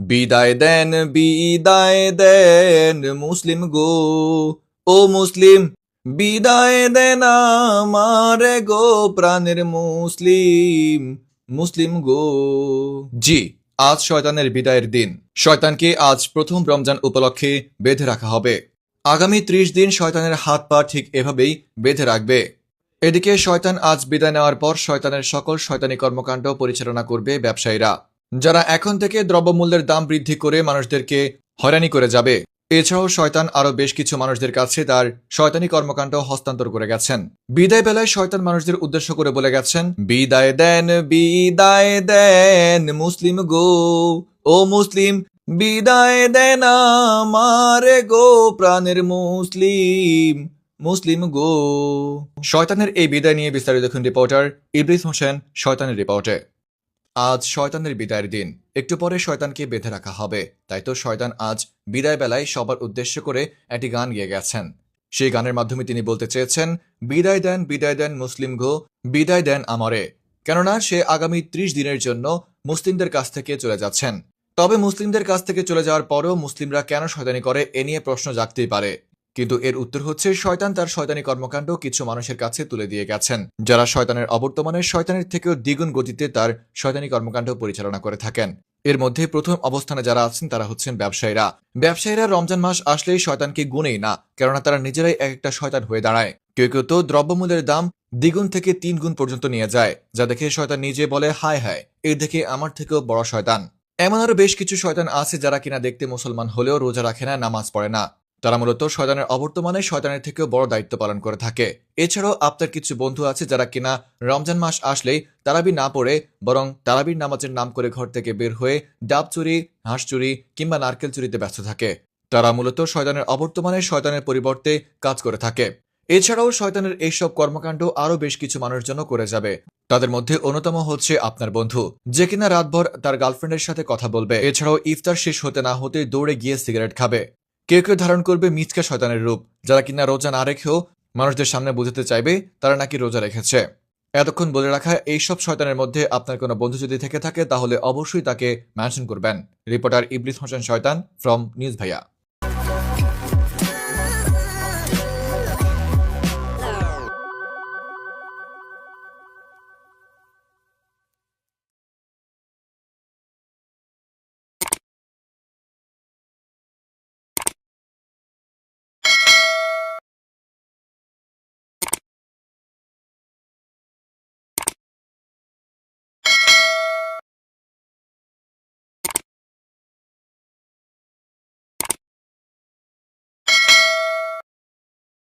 বিদায় দেন বিদায় দেন মুসলিম গো। ও মুসলিম, বিদায় দেন আমারে গো প্রাণের মুসলিম মুসলিম গো। জি, আজ শয়তানের বিদায়ের দিন। শয়তানকে আজ প্রথম রমজান উপলক্ষে বেঁধে রাখা হবে। আগামী ত্রিশ দিন শয়তানের হাত পা ঠিক এভাবেই বেঁধে রাখবে। এদিকে শয়তান আজ বিদায় নেওয়ার পর শয়তানের সকল শয়তানি কর্মকাণ্ড পরিচালনা করবে ব্যবসায়ীরা। যারা এখন থেকে দ্রব্যমূল্যের দাম বৃদ্ধি করে মানুষদেরকে হয়রানি করে যাবে। এছাড়াও শয়তান আরও বেশ কিছু মানুষদের কাছে তার শয়তানি কর্মকাণ্ড হস্তান্তর করে গেছেন। বিদায় বেলায় শয়তান মানুষদের উদ্দেশ্য করে বলে গেছেন, বিদায় দেন বিদায় দেন মুসলিম গো, ও মুসলিম, বিদায় দেন আমারে গো প্রাণের মুসলিম মুসলিম গো। শয়তানের এই বিদায় নিয়ে বিস্তারিত দেখুন রিপোর্টার ইব্রিস হোসেন, শয়তানের রিপোর্টে। আজ শয়তানের বিদায়ের দিন। একটু পরে শয়তানকে বেঁধে রাখা হবে। তাই তো শয়তান আজ বিদায় বেলায় সবার উদ্দেশ্য করে একটি গান গেয়ে গেছেন। সেই গানের মাধ্যমে তিনি বলতে চেয়েছেন, বিদায় দেন বিদায় দেন মুসলিম গো, বিদায় দেন আমারে। কেননা সে আগামী ত্রিশ দিনের জন্য মুসলিমদের কাছ থেকে চলে যাচ্ছেন। তবে মুসলিমদের কাছ থেকে চলে যাওয়ার পরেও মুসলিমরা কেন শয়তানি করে, এ নিয়ে প্রশ্ন জাগতেই পারে। কিন্তু এর উত্তর হচ্ছে, শয়তান তার শয়তানি কর্মকাণ্ড কিছু মানুষের কাছে তুলে দিয়ে গেছেন। যারা শয়তানের অবর্তমানে শয়তানের থেকেও দ্বিগুণ গতিতে তার শয়তানি কর্মকাণ্ড পরিচালনা করে থাকেন। এর মধ্যে প্রথম অবস্থানে যারা আছেন, তারা হচ্ছেন ব্যবসায়ীরা। ব্যবসায়ীরা রমজান মাস আসলেই শয়তানকে গুনেই না, কেননা তারা নিজেরাই এক একটা শয়তান হয়ে দাঁড়ায়। কেউ কেউ তো দ্রব্যমূল্যের দাম দ্বিগুণ থেকে তিন গুণ পর্যন্ত নিয়ে যায়, যা দেখে শয়তান নিজে বলে, হায় হায় এর দেখে আমার থেকেও বড় শয়তান। এমন আরও বেশ কিছু শয়তান আছে যারা কিনা দেখতে মুসলমান হলেও রোজা রাখে না, নামাজ পড়ে না। তারা মূলত শয়তানের অবর্তমানে শয়তানের থেকেও বড় দায়িত্ব পালন করে থাকে। এছাড়াও আপনার কিছু বন্ধু আছে যারা কিনা রমজান মাস আসলেই তারাবি না পড়ে, বরং তারাবির নামাজের নাম করে ঘর থেকে বের হয়ে ডাব চুরি, হাঁস চুরি কিংবা নারকেল চুরিতে ব্যস্ত থাকে। তারা মূলত শয়তানের অবর্তমানে শয়তানের পরিবর্তে কাজ করে থাকে। এছাড়াও শয়তানের এইসব কর্মকাণ্ড আরও বেশ কিছু মানুষের জন্য করে যাবে। তাদের মধ্যে অন্যতম হচ্ছে আপনার বন্ধু, যে কিনা রাতভর তার গার্লফ্রেন্ডের সাথে কথা বলবে। এছাড়াও ইফতার শেষ হতে না হতে দৌড়ে গিয়ে সিগারেট খাবে। কেউ কেউ ধারণ করবে মিচকা শয়তানের রূপ। যারা কিনা রোজা না রেখেও মানুষদের সামনে বোঝাতে চাইবে, তারা নাকি রোজা রেখেছে। এতক্ষণ বলে রাখা এইসব শয়তানের মধ্যে আপনার কোনো বন্ধু যদি থেকে থাকে, তাহলে অবশ্যই তাকে মেনশন করবেন। রিপোর্টার ইবলিস হোসেন শয়তান ফ্রম নিউজ ভাইয়া।